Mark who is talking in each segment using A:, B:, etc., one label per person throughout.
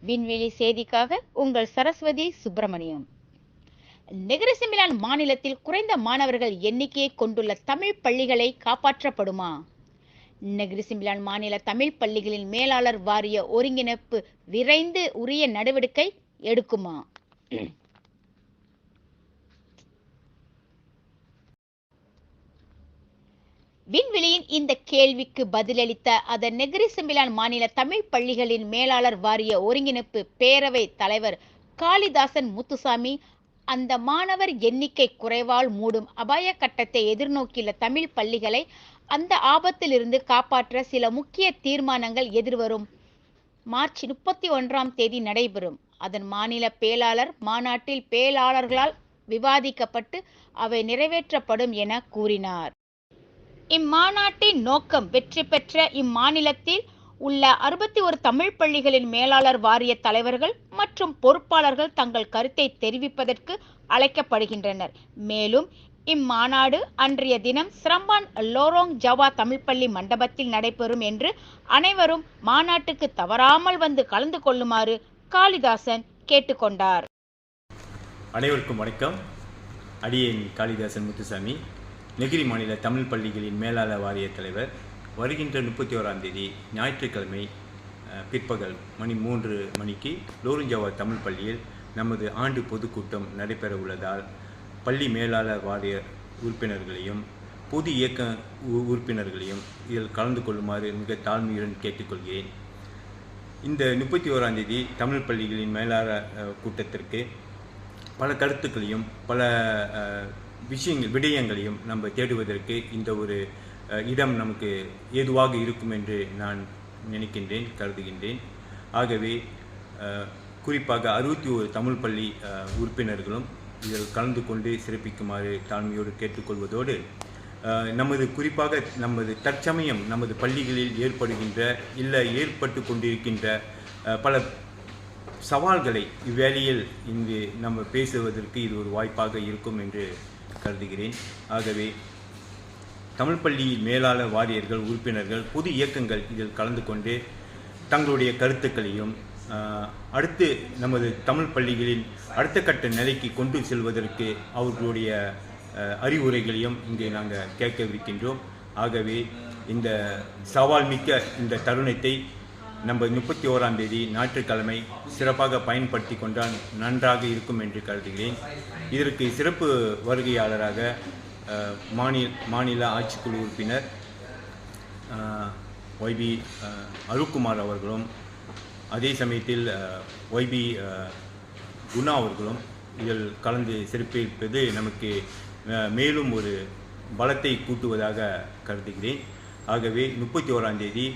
A: விண்வெளி செய்திக்காக உங்கள் சரஸ்வதி சுப்பிரமணியம். நெகரசிமிலான் மாநிலத்தில் குறைந்த மாணவர்கள் எண்ணிக்கையை கொண்டுள்ள தமிழ் பள்ளிகளை காப்பாற்றப்படுமா? நெகிரிசிமிலான் மாநில தமிழ் பள்ளிகளின் மேலாளர் வாரிய ஒருங்கிணைப்பு விரைந்து உரிய நடவடிக்கை எடுக்குமா? விண்வெளியின் இந்த கேள்விக்கு பதிலளித்த அதன் நெகிரிசிமிலான் மாநில தமிழ் பள்ளிகளின் மேலாளர் வாரிய ஒருங்கிணைப்பு பேரவை தலைவர் காளிதாசன் முத்துசாமி அந்த மாணவர் எண்ணிக்கை குறைவால் மூடும் அபாய கட்டத்தை எதிர்நோக்கியுள்ள தமிழ் பள்ளிகளை அந்த ஆபத்திலிருந்து காப்பாற்ற சில முக்கிய தீர்மானங்கள் எதிர்வரும். மார்ச் முப்பத்தி ஒன்றாம் தேதி நடைபெறும். அதன் மாநில பேலாளர் மாநாட்டில் பேலாளர்களால் விவாதிக்கப்பட்டு அவை நிறைவேற்றப்படும் என கூறினார். இம்மாநாட்டின் நோக்கம் வெற்றி பெற்ற இம்மாநிலத்தில் உள்ள அறுபத்தி ஒரு தமிழ் பள்ளிகளின் மேலாளர் வாரிய தலைவர்கள் மற்றும் பொறுப்பாளர்கள் தங்கள் கருத்தை தெரிவிப்பதற்கு அழைக்கப்படுகின்றனர். மேலும் இம்மாநாடு அன்றைய தினம் சிரம்பான் லோரோங் ஜவா தமிழ் பள்ளி மண்டபத்தில் நடைபெறும் என்று அனைவரும் மாநாட்டுக்கு தவறாமல் வந்து கலந்து கொள்ளுமாறு காளிதாசன் கேட்டுக்கொண்டார்.
B: அனைவருக்கும் வணக்கம். அடியேன் காளிதாசன் முத்துசாமி. நெகிரி மாநில தமிழ் பள்ளிகளின் மேலாளர் வாரிய தலைவர். வருகின்ற முப்பத்தி ஓராம் தேதி ஞாயிற்றுக்கிழமை பிற்பகல் மணி மூன்று மணிக்கு லோருஞ்சாவா தமிழ் பள்ளியில் நமது ஆண்டு பொதுக்கூட்டம் நடைபெற உள்ளதால் பள்ளி மேலாளர் வாரிய உறுப்பினர்களையும் பொது இயக்க உ- உறுப்பினர்களையும் இதில் கலந்து கொள்ளுமாறு மிக தாழ்மையுடன் கேட்டுக்கொள்கிறேன். இந்த முப்பத்தி ஓராம் தேதி தமிழ் பள்ளிகளின் மேலாளர் கூட்டத்திற்கு பல கருத்துக்களையும் பல விஷயங்கள் விடயங்களையும் நம்ம தேடுவதற்கு இந்த ஒரு இடம் நமக்கு ஏதுவாக இருக்கும் என்று நான் நினைக்கின்றேன் கருதுகின்றேன். ஆகவே குறிப்பாக அறுபத்தி ஒரு தமிழ் பள்ளி உறுப்பினர்களும் இதில் கலந்து கொண்டு சிறப்பிக்குமாறு தாழ்மையோடு கேட்டுக்கொள்வதோடு நமது குறிப்பாக நமது தற்சமயம் நமது பள்ளிகளில் ஏற்படுகின்ற இல்லை ஏற்பட்டு கொண்டிருக்கின்ற பல சவால்களை இவ்வேளையில் இங்கு நம்ம பேசுவதற்கு இது ஒரு வாய்ப்பாக இருக்கும் என்று கருதுகிறேன். ஆகவே தமிழ் பள்ளி மேலாளர் வாரியர்கள் உறுப்பினர்கள் பொது இயக்கங்கள் இதில் கலந்து கொண்டு தங்களுடைய கருத்துக்களையும் அடுத்து நமது தமிழ் பள்ளிகளின் அடுத்த கட்ட நிலைக்கு கொண்டு செல்வதற்கு அவர்களுடைய அறிவுரைகளையும் இங்கே நாங்கள் கேட்கவிருக்கின்றோம். ஆகவே இந்த சவால் மிக்க இந்த தருணத்தை நம்ம முப்பத்தி ஓராம் தேதி ஞாயிற்றுக்கிழமை சிறப்பாக பயன்படுத்தி கொண்டால் நன்றாக இருக்கும் என்று கருதுகிறேன். இதற்கு சிறப்பு வருகையாளராக மாநில மாநில ஆட்சிக்குழு உறுப்பினர் ஒய்பி அருக்குமார் அவர்களும் அதே சமயத்தில் ஒய்பி குணா அவர்களும் இதில் கலந்து சிறப்பிப்பது நமக்கு மேலும் ஒரு பலத்தை கூட்டுவதாக கருதுகிறேன். ஆகவே முப்பத்தி ஓராம் தேதி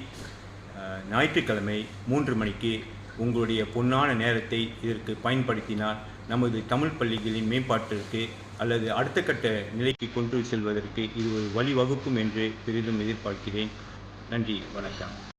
B: ஞாயிற்றுக்கிழமை மூன்று மணிக்கு உங்களுடைய பொன்னான நேரத்தை இதற்கு பயன்படுத்தினால் நமது தமிழ் பள்ளிகளின் மேம்பாட்டிற்கு அல்லது அடுத்த கட்ட நிலைக்கு கொண்டு செல்வதற்கு இது ஒரு வழிவகுக்கும் என்று பெரிதும் எதிர்பார்க்கிறேன். நன்றி வணக்கம்.